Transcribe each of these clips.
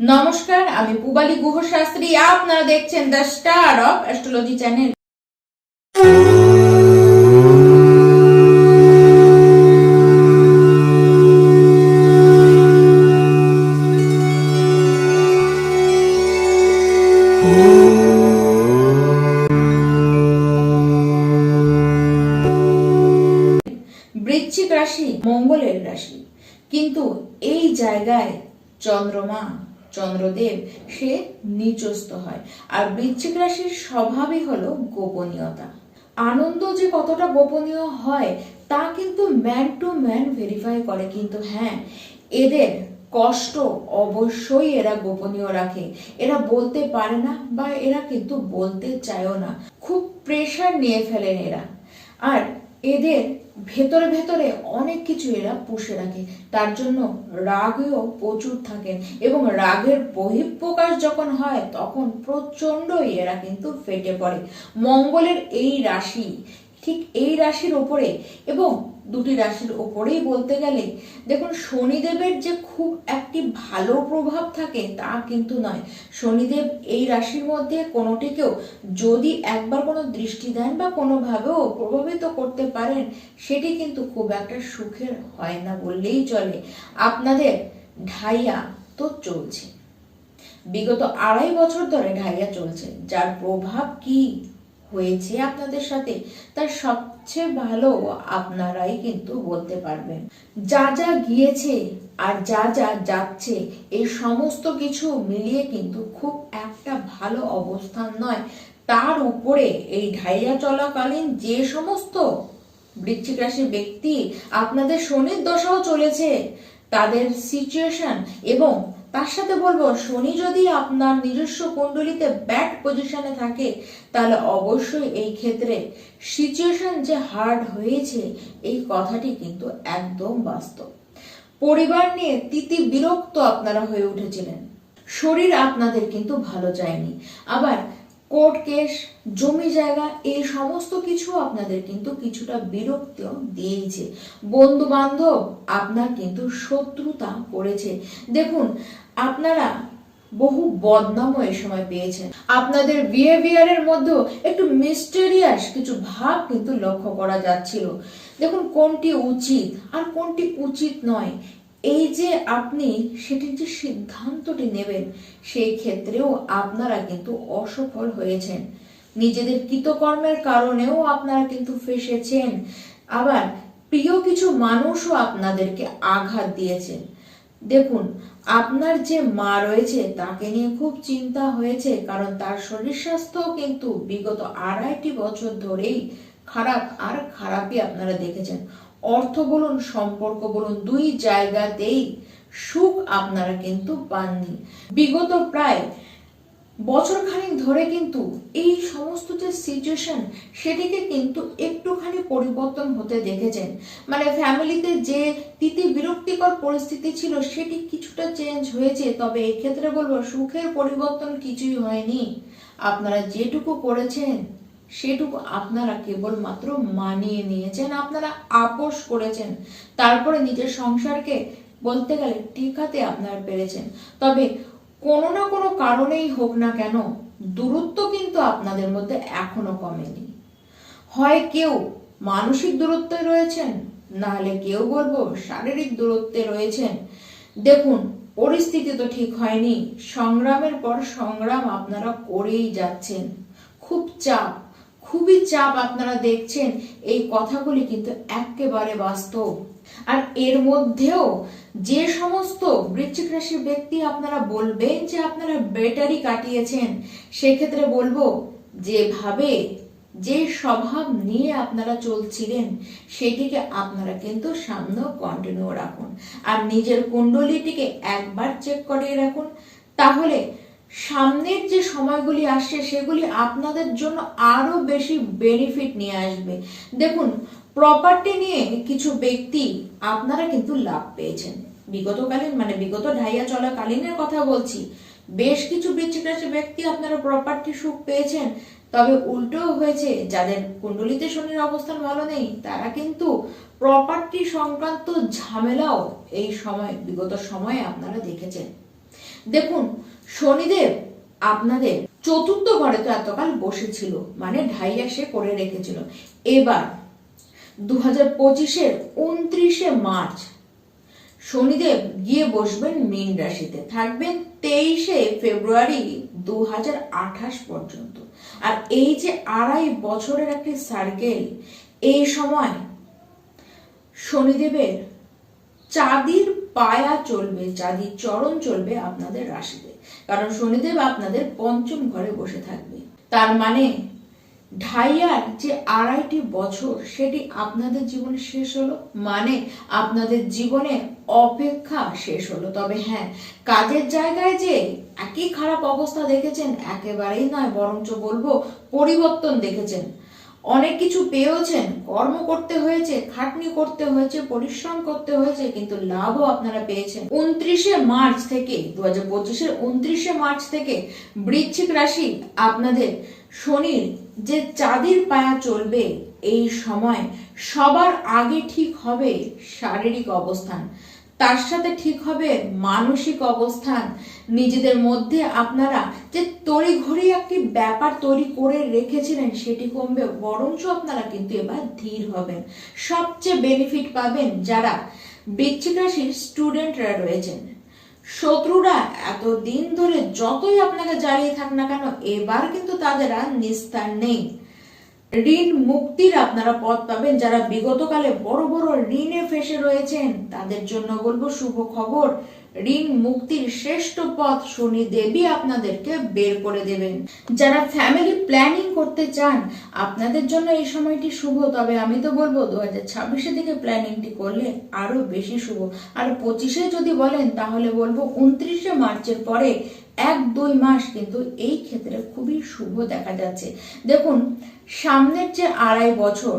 নমস্কার, আমি পুবালি গুহশাস্ত্রী। আপনারা দেখছেন the star of astrology channel. বৃশ্চিক রাশি মঙ্গলের রাশি। কিন্তু এই জায়গায় চন্দ্রমা চন্দ্রদেব, সে নিচস্ত হয়। আর বৃশ্চিক রাশির স্বভাবই হলো গোপনীয়তা। আনন্দ যে কতটা গোপনীয় হয়, তা কিন্তু ম্যান টু ম্যান ভেরিফাই করে। কিন্তু হ্যাঁ এদের কষ্ট অবশ্যই এরা গোপনীয় রাখে। এরা বলতে পারে না বা এরা কিন্তু বলতে চায়ও না। খুব প্রেশার নিয়ে ফেলেন এরা। আর এদের ভেতরে ভেতরে অনেক কিছু এরা পুষে রাখে। তার জন্য রাগও প্রচুর থাকেন এবং রাগের বহিঃপ্রকাশ যখন হয়, তখন প্রচণ্ডই এরা কিন্তু ফেটে পড়ে। মঙ্গলের এই রাশি, ঠিক এই রাশির ওপরে এবং দুটি রাশির ওপরেই বলতে গেলে, দেখুন শনিদেবের যে খুব একটি ভালো প্রভাব থাকে তা কিন্তু নয়। শনিদেব এই রাশির মধ্যে কোনোটিকেও যদি একবার কোনো দৃষ্টি দেন বা কোনোভাবেও প্রভাবিত করতে পারেন, সেটি কিন্তু খুব একটা সুখের হয় না বললেই চলে। আপনাদের ঢাইয়া তো চলছে। বিগত আড়াই বছর ধরে ঢাইয়া চলছে। যার প্রভাব কি? হয়েছে আপনাদের সাথে, তার সবচেয়ে ভালো আপনারাই কিন্তু বলতে পারবেন। যা যা গিয়েছে আর যা যা যাচ্ছে, এই সমস্ত কিছু মিলিয়ে কিন্তু খুব একটা ভালো অবস্থান নয়। তার উপরে এই ঢাইয়া চলাকালীন যে সমস্ত বৃশ্চিক রাশির ব্যক্তি আপনাদের শনির দশাও চলেছে, তাদের সিচুয়েশন এবং তার সাথে বলব, শনি যদি আপনার নিজস্ব কুণ্ডলিতে ব্যাড পজিশনে থাকে, তাহলে অবশ্যই এই ক্ষেত্রে সিচুয়েশন যে হার্ড হয়েছে, এই কথাটি কিন্তু একদম বাস্তব। পরিবার নিয়ে তিতি বিরক্ত আপনারা হয়ে উঠেছিলেন। শরীর আপনাদের কিন্তু ভালো যায়নি আবার কোর্ট কেস, জমি জায়গা, এই সমস্ত কিছু আপনাদের কিন্তু কিছুটা বিরক্ত দিয়েছে। বন্ধু বান্ধব আপনার কিন্তু শত্রুতা করেছে। দেখুন, আপনারা বহু বদনামও এই সময় পেয়েছেন। আপনাদের বিহেভিয়ারের মধ্যেও একটু মিস্টেরিয়াস কিছু ভাব কিন্তু লক্ষ্য করা যাচ্ছিল। দেখুন, কোনটি উচিত আর কোনটি উচিত নয়। এই যে আপনি সেটির যে সিদ্ধান্তটি নেবেন, সেই ক্ষেত্রেও আপনারা কিন্তু অসফল হয়েছেন। নিজেদের কৃতকর্মের কারণেও আপনারা কিন্তু ফেসেছেন। আবার প্রিয় কিছু মানুষও আপনাদেরকে আঘাত দিয়েছেন। দেখুন, আপনার যে মা রয়েছে, তাকে নিয়ে খুব চিন্তা হয়েছে, কারণ তার শরীর স্বাস্থ্য কিন্তু বিগত আড়াইটি বছর ধরেই খারাপ আর খারাপই আপনারা দেখেছেন। অর্থ বলুন, সম্পর্ক বলুন, দুই জায়গাতেই সুখ আপনারা কিন্তু পাননি। বিগত প্রায় বছর খানিক ধরে কিন্তু এই সমস্ত যে সিচুয়েশন সেটিকে কিন্তু একটুখানি পরিবর্তন হতে দেখেছেন। মানে ফ্যামিলিতে যে তিতি বিরক্তিকর পরিস্থিতি ছিল, সেটি কিছুটা চেঞ্জ হয়েছে। তবে এক্ষেত্রে বলব, সুখের পরিবর্তন কিছুই হয়নি। আপনারা যেটুকু করেছেন সেটুকু আপনারা কেবলমাত্র মানিয়ে নিয়েছেন, আপনারা আপোষ করেছেন। তারপরে নিজের সংসারকে বলতে গেলে টিকাতে আপনারা পেরেছেন। তবে কোনো না কোনো কারণেই হোক না কেন, দূরত্ব কিন্তু আপনাদের মধ্যে এখনও কমেনি। হয় কেউ মানসিক দূরত্বে রয়েছেন নাহলে কেউ বলব শারীরিক দূরত্বে রয়েছেন। দেখুন, পরিস্থিতি তো ঠিক হয়নি, সংগ্রামের পর সংগ্রাম আপনারা করেই যাচ্ছেন। খুব চাপ খুবই চাপ আপনারা দেখছেন, এই কথাগুলি কিন্তু একেবারে বাস্তব। আর এর মধ্যেও যে সমস্ত বৃশ্চিক রাশির ব্যক্তি আপনারা বলবেন যে আপনারা বেটারি কাটিয়েছেন, সেক্ষেত্রে বলব যেভাবে যে স্বভাব নিয়ে আপনারা চলছিলেন, সেটিকে আপনারা কিন্তু সামনেও কন্টিনিউ রাখুন। আর নিজের কুণ্ডলিটিকে একবার চেক করিয়ে রাখুন, তাহলে সামনের যে সময়গুলি আসছে, সেগুলি আপনাদের জন্য আরও বেশি বেনিফিট নিয়ে আসবে। দেখুন প্রপার্টি নিয়ে কিছু ব্যক্তি আপনারা কিন্তু লাভ পেয়েছেন। বিগতকালীন মানে বিগত ঢাইয়া চলাকালীনের কথা বলছি। বেশ কিছু রাশি ব্যক্তি আপনারা প্রপার্টি সুখ পেয়েছেন। তবে উল্টো হয়েছে, যাদের কুণ্ডলিতে শনির অবস্থান ভালো নেই, তারা কিন্তু প্রপার্টি সংক্রান্ত ঝামেলাও এই সময়, বিগত সময়ে আপনারা দেখেছেন। দেখুন শনিদেব আপনাদের চতুর্থ ঘরে তো এতকাল বসেছিল মানে ঢাইয়া সে করে রেখেছিল। এবার দু হাজার পঁচিশের উনত্রিশে মার্চ শনিদেব গিয়ে বসবেন মীন রাশিতে। থাকবেন তেইশে ফেব্রুয়ারি দু হাজার আঠাশ পর্যন্ত। আর এই যে আড়াই বছরের একটি সার্কেল এই সময় শনিদেবের চাঁদির পায়া চলবে, চাঁদির চরণ চলবে আপনাদের রাশিতে। কারণ শনিদেব আপনাদের পঞ্চম ঘরে বসে থাকবে। তার মানে ঢাইয়ার যে আড়াইটি বছর, সেটি আপনাদের জীবনে শেষ হলো? মানে আপনাদের জীবনে অপেক্ষা শেষ হলো। তবে হ্যাঁ কাজের জায়গায় যে একই খারাপ অবস্থা দেখেছেন, একেবারেই নয়, বরঞ্চ বলব পরিবর্তন দেখেছেন। অনেক কিছু পেয়েওছেন, কর্ম করতে হয়েছে, খাটনি করতে হয়েছে, পরিশ্রম করতে হয়েছে, কিন্তু লাভও আপনারা পেয়েছেন। উনত্রিশে মার্চ থেকে দু হাজার পঁচিশের উনত্রিশে মার্চ থেকে বৃশ্চিক রাশি আপনাদের শনির যে চাঁদির পায়া চলবে, এই সময় সবার আগে ঠিক হবে শারীরিক অবস্থান। তার সাথে ঠিক হবে মানসিক অবস্থান। নিজেদের মধ্যে আপনারা যে তড়িঘড়ি একটি ব্যাপার তৈরি করে রেখেছিলেন, সেটি কমবে, বরঞ্চ আপনারা কিন্তু এবার ধীর হবেন। সবচেয়ে বেনিফিট পাবেন যারা বৃশ্চিক রাশির স্টুডেন্টরা রয়েছেন। শত্রুরা এত দিন ধরে যতই আপনাকে জ্বালিয়ে থাক না কেন, এবার কিন্তু তাদের আর নিস্তার নেই। ঋণ মুক্তির আপনারা পথ পাবেন। যারা বিগতকালে বড় বড় ঋণে ফেসে রয়েছেন, তাদের জন্য বলব শুভ খবর। ঋণ মুক্তির শ্রেষ্ঠ পথ শনি দেবী আপনাদেরকে বের করে দেবেন। যারা ফ্যামিলি প্ল্যানিং করতে চান, আপনাদের জন্য এই সময়টি শুভ। তবে আমি তো বলব, দু হাজার ছাব্বিশের দিকে প্ল্যানিংটি করলে আরও বেশি শুভ। আর পঁচিশে যদি বলেন, তাহলে বলব উনত্রিশে মার্চের পরে এক দুই মাস কিন্তু এই ক্ষেত্রে খুবই শুভ দেখা যাচ্ছে। দেখুন, সামনের যে আড়াই বছর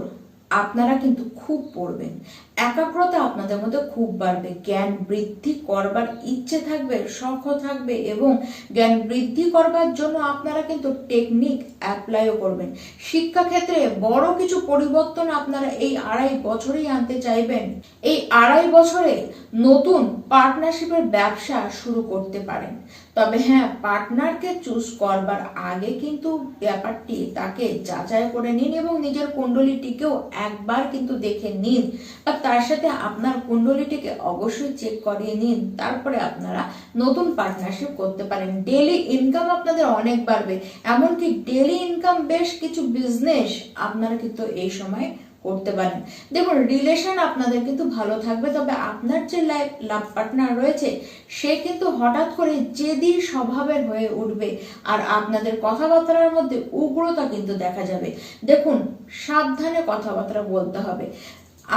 আপনারা কিন্তু খুব পড়বেন। একাগ্রতা আপনাদের মধ্যে খুব বাড়বে। জ্ঞান বৃদ্ধি করবার ইচ্ছে থাকবে, শখ থাকবে এবং জ্ঞান বৃদ্ধি করবার জন্য আপনারা কিন্তু টেকনিক অ্যাপ্লাইও করবেন। শিক্ষাক্ষেত্রে বড় কিছু পরিবর্তন আপনারা এই আড়াই বছরেই আনতে চাইবেন। এই আড়াই বছরে নতুন পার্টনারশিপের ব্যবসা শুরু করতে পারেন। তবে হ্যাঁ পার্টনারকে চুজ করবার আগে কিন্তু ব্যাপারটি তাকে যাচাই করে নিন এবং নিজের কুণ্ডলিটিকেও একবার কিন্তু দেখে নিন বা তার সাথে আপনার কুণ্ডলিটিকে অবশ্যই চেক করিয়ে নিন। তারপরে আপনারা নতুন পার্টনারশিপ করতে পারেন। ডেলি ইনকাম আপনাদের অনেক বাড়বে। এমনকি ডেলি ইনকাম বেশ কিছু বিজনেস আপনারা কিন্তু এই সময় করতে পারেন। দেখুন রিলেশন আপনাদের কিন্তু ভালো থাকবে, তবে আপনার যে লাইফ লাভ পার্টনার রয়েছে, সে কিন্তু হঠাৎ করে জেদি স্বভাবের হয়ে উঠবে আর আপনাদের কথাবার্তার মধ্যে উগ্রতা কিন্তু দেখা যাবে। দেখুন, সাবধানে কথাবার্তা বলতে হবে।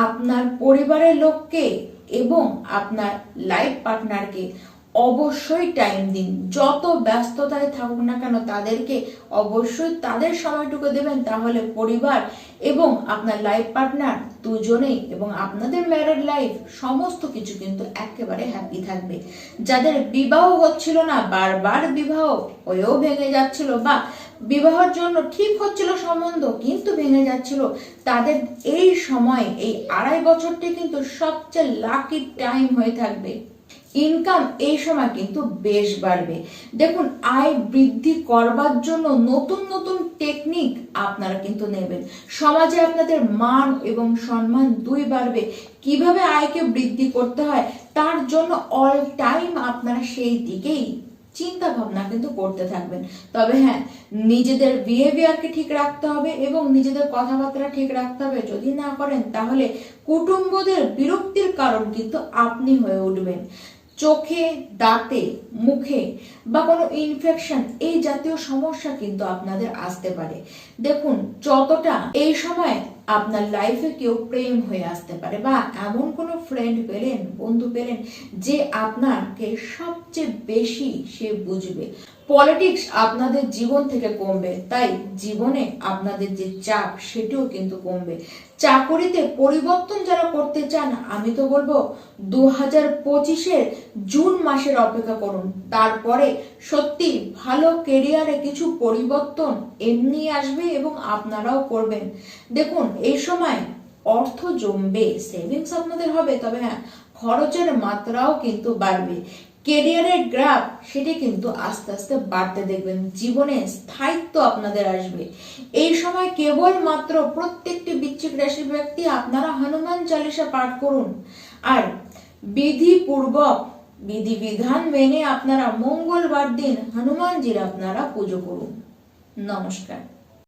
আপনার পরিবারের লোককে এবং আপনার লাইফ পার্টনারকে অবশ্যই টাইম দিন। যত ব্যস্ততায় থাকুক না কেন, তাদেরকে অবশ্যই তাদের সময়টুকু দেবেন, তাহলে পরিবার এবং আপনার লাইফ পার্টনার দুজনেই এবং আপনাদের ম্যারেড লাইফ সমস্ত কিছু কিন্তু একেবারে হ্যাপি থাকবে। যাদের বিবাহ হচ্ছিল না, বারবার বিবাহ হয়েও ভেঙে যাচ্ছিল বা বিবাহের জন্য ঠিক হচ্ছিল সম্বন্ধ কিন্তু ভেঙে যাচ্ছিল, তাদের এই সময়, এই আড়াই বছরটি কিন্তু সবচেয়ে লাকি টাইম হয়ে থাকবে। ইনকাম এই সময় কিন্তু বেশ বাড়বে। দেখুন, আয় বৃদ্ধি করবার জন্য নতুন নতুন টেকনিক আপনারা কিন্তু নেবেন। সমাজে আপনাদের মান এবং সম্মান দুই বাড়বে। কীভাবে আয়কে বৃদ্ধি করতে হয়, তার জন্য অল টাইম আপনারা সেই দিকেই চিন্তা ভাবনা কিন্তু করতে থাকবেন। তবে হ্যাঁ নিজেদের বিহেভিয়ারকে ঠিক রাখতে হবে এবং নিজেদের কথাবার্তা ঠিক রাখতে হবে। যদি না করেন, তাহলে কুটুম্বদের বিরক্তির কারণ কিন্তু আপনি হয়ে উঠবেন। চোখে, দাঁতে, মুখে বা কোনো ইনফেকশন এই জাতীয় সমস্যা কিন্তু আপনাদের আসতে পারে। দেখুন, যতটা এই সময় আপনার লাইফে কেউ প্রেম হয়ে আসতে পারে বা এমন কোনো ফ্রেন্ড পেলেন, বন্ধু পেলেন, যে আপনাকে সবচেয়ে বেশি সে বুঝবে। পলিটিক্স আপনাদের জীবন থেকে কমবে, তাই জীবনে আপনাদের যে চাপ, সেটিও কিন্তু কমবে। চাকরিতে পরিবর্তন যারা করতে চান, আমি তো বলব দু হাজার পঁচিশের জুন মাসের অপেক্ষা করুন। তারপরে সত্যি ভালো কেরিয়ারে কিছু পরিবর্তন এমনি আসবে এবং আপনারাও করবেন। দেখুন, এই সময় অর্থ জমবে সেভিংস আপনাদের হবে, তবে হ্যাঁ খরচের মাত্রাও কিন্তু বাড়বে। কেরিয়ারের গ্রাফ সেটি কিন্তু আস্তে আস্তে বাড়তে দেখবেন। জীবনে স্থায়িত্ব আপনাদের আসবে। এই সময় কেবলমাত্র প্রত্যেকটি বৃশ্চিক রাশির ব্যক্তি আপনারা হনুমান চালিসা পাঠ করুন। আর বিধিপূর্বক, বিধিবিধান মেনে আপনারা মঙ্গলবার দিন হনুমানজির আপনারা পুজো করুন। নমস্কার।